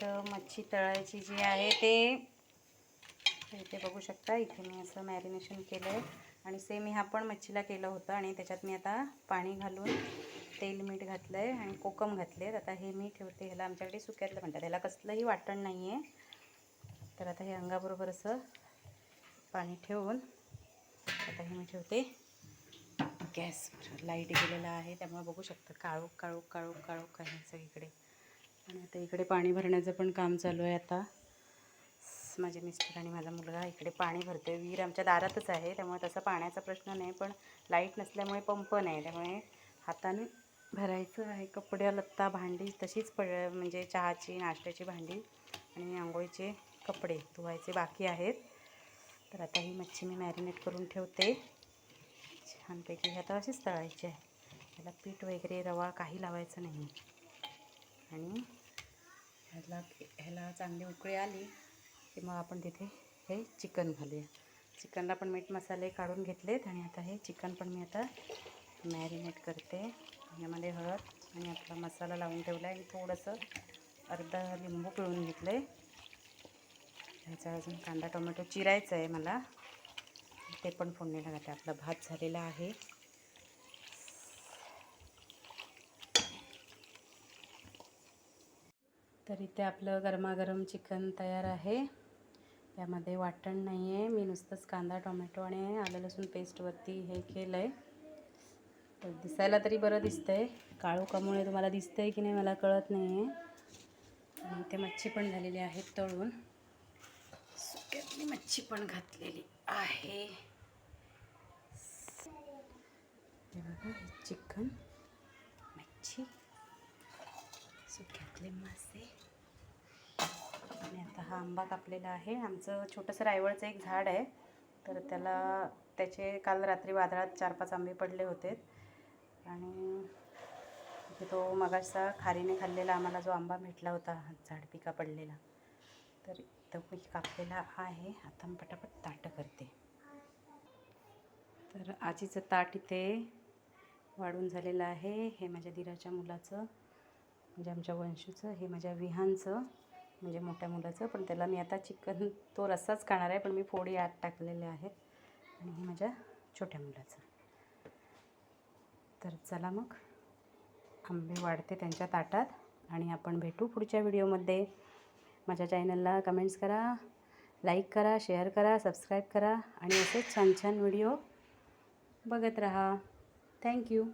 तर मच्छी तळायची जी आहे ते इथे बघू शकता इथे मी असं मॅरिनेशन केलं आहे आणि सेम ह्या पण मच्छीला केलं होतं आणि त्याच्यात मी आता पाणी घालून तेल मीठ घातलं आहे आणि कोकम घातले आहेत आता हे मी ठेवते ह्याला आमच्याकडे सुक्यातलं म्हणतात. ह्याला कसलंही वाटण नाही आहे तर आता हे अंगाबरोबर असं पाणी ठेवून आता हे मी ठेवते. गॅसवर लाइट गेलेला आहे त्यामुळे बघू शकता काळोख काळोख काळोख काळोख आहे सगळीकडे. आणि आता इकडे पाणी भरण्याचं पण काम चालू आहे आता. माझे मिस्टर आणि माझा मुलगा इकडे पाणी भरतोय. विहीर आमच्या दारातच आहे त्यामुळे तसा पाण्याचा प्रश्न नाही पण लाइट नसल्यामुळे पंप नाही त्यामुळे हाताने भरायचं आहे. कपडे लत्ता भांडी तशीच पड म्हणजे चहाची नाश्त्याची भांडी आणि आंघोळीचे कपडे धुवायचे बाकी आहेत. तर आता ही मच्छी मी मॅरिनेट करून ठेवते. छानपैकी आता अशीच तळायची आहे. त्याला पीठ वगैरे रवा काही लावायचं नाही. आणि ह्याला ह्याला चांगली उकळी आली की मग आपण तिथे हे चिकन घालूया. चिकनला पण मीठ मसाले काढून घेतलेत आणि आता हे चिकन पण मी आता मॅरिनेट करते. यामध्ये हळद आणि आपला मसाला लावून ठेवला आहे थोडंसं अर्धा लिंबू पिळून घेतलं आहे ह्याचा अजून कांदा टोमॅटो चिरायचं आहे मला. ते पण फोडणीला घालते. आपला भात झालेला आहे. तर इथे आपलं गरमागरम चिकन तयार आहे. यामध्ये वाटण नाही आहे मी नुसतंच कांदा टोमॅटो आणि आलं लसूण पेस्टवरती हे केलं आहे तर दिसायला तरी बरं दिसतं आहे काळोखामुळे तुम्हाला दिसतं आहे की नाही मला कळत नाही आहे इथे मच्छी पण झालेली आहे तळून. सुक्यातली मच्छी पण घातलेली आहे. बघा चिकन मच्छी. सुक्यातले मासे आणि आता हा आंबा कापलेला आहे. आमचं छोटंसं रायवळचं एक झाड आहे. तर त्याला त्याचे काल रात्री वादळात चार पाच आंबे पडले होते. आणि तो मगाचा खारीने खाल्लेला आम्हाला जो आंबा भेटला होता झाड पिका पडलेला. तर तो मी कापलेला आहे. आता मी पटापट ताटं करते. तर आजीचं ताट इथे वाढून झालेलं आहे. हे माझ्या दिराच्या मुलाचं. म्हणजे आमच्या वंशूचं हे माझ्या विहानचं म्हणजे मोठ्या मुलाचं पण त्याला मी आता चिकन तो रस्साच खाणार आहे पण मी फोडी आत टाकलेल्या आहेत. आणि हे माझ्या छोट्या मुलाचं. तर चला मग. आंबे वाढते त्यांच्या ताटात. आणि आपण भेटू पुढच्या व्हिडिओमध्ये. माझ्या चॅनलला कमेंट्स करा लाईक करा शेअर करा सबस्क्राईब करा. आणि असेच छान छान व्हिडिओ बघत राहा. थँक्यू